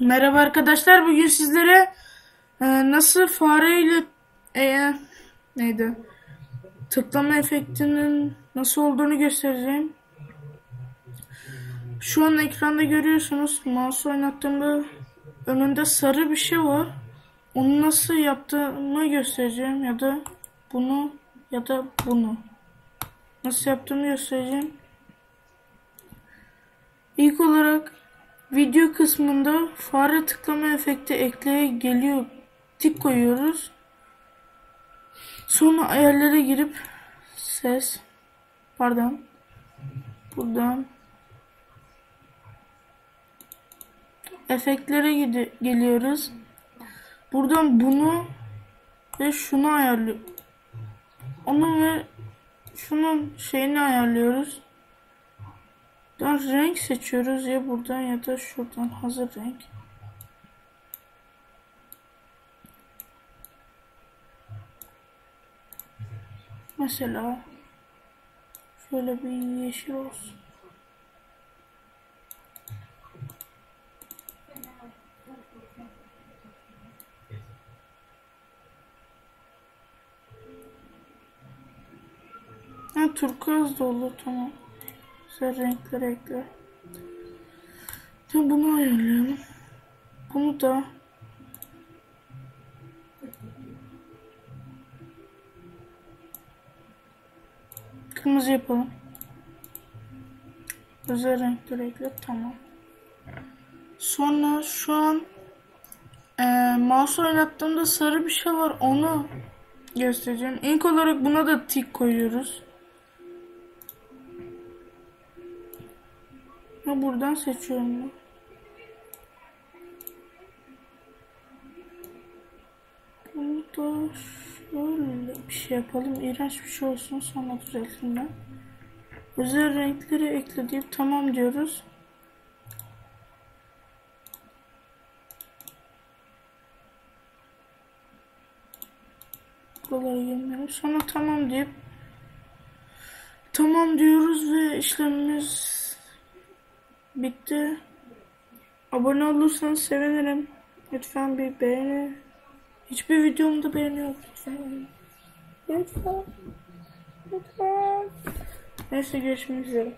Merhaba arkadaşlar. Bugün sizlere e, nasıl fareyle e, neydi? Tıklama efektinin nasıl olduğunu göstereceğim. Şu an ekranda görüyorsunuz. Mouse oynattığımda önünde sarı bir şey var. Onu nasıl yaptığımı göstereceğim ya da bunu ya da bunu. Nasıl yaptığımı göstereceğim. İlk olarak Video kısmında fare tıklama efekti ekleye geliyor. Tik koyuyoruz. Sonra ayarlara girip ses pardon buradan efektlere geliyoruz. Buradan bunu ve şunu ayarlıyor. Onu ve şunun şeyini ayarlıyoruz. Buradan renk seçiyoruz ya buradan ya da şuradan hazır renk. Mesela şöyle bir yeşil olsun. Ha turkuaz da olur tamam. Güzel renkler ekle. Şimdi bunu ayarlayalım. Bunu da kırmızı yapalım. Özel renkler ekle. Tamam. Sonra şu an e, mouse oynattığımda sarı bir şey var. Onu göstereceğim. İlk olarak buna da tik koyuyoruz. Ha buradan seçiyorum ben. Bunu da şöyle bir şey yapalım. İğrenç bir şey olsun sonra düzeltin ben. Özel renkleri ekle deyip tamam diyoruz. Kolay gelmiyor. Sonra tamam deyip tamam diyoruz ve işlemimiz bitti. Abone olursanız sevinirim. Lütfen bir beğeni. Hiçbir videomda beğeni yok lütfen. Lütfen. Lütfen. Neyse görüşmek üzere.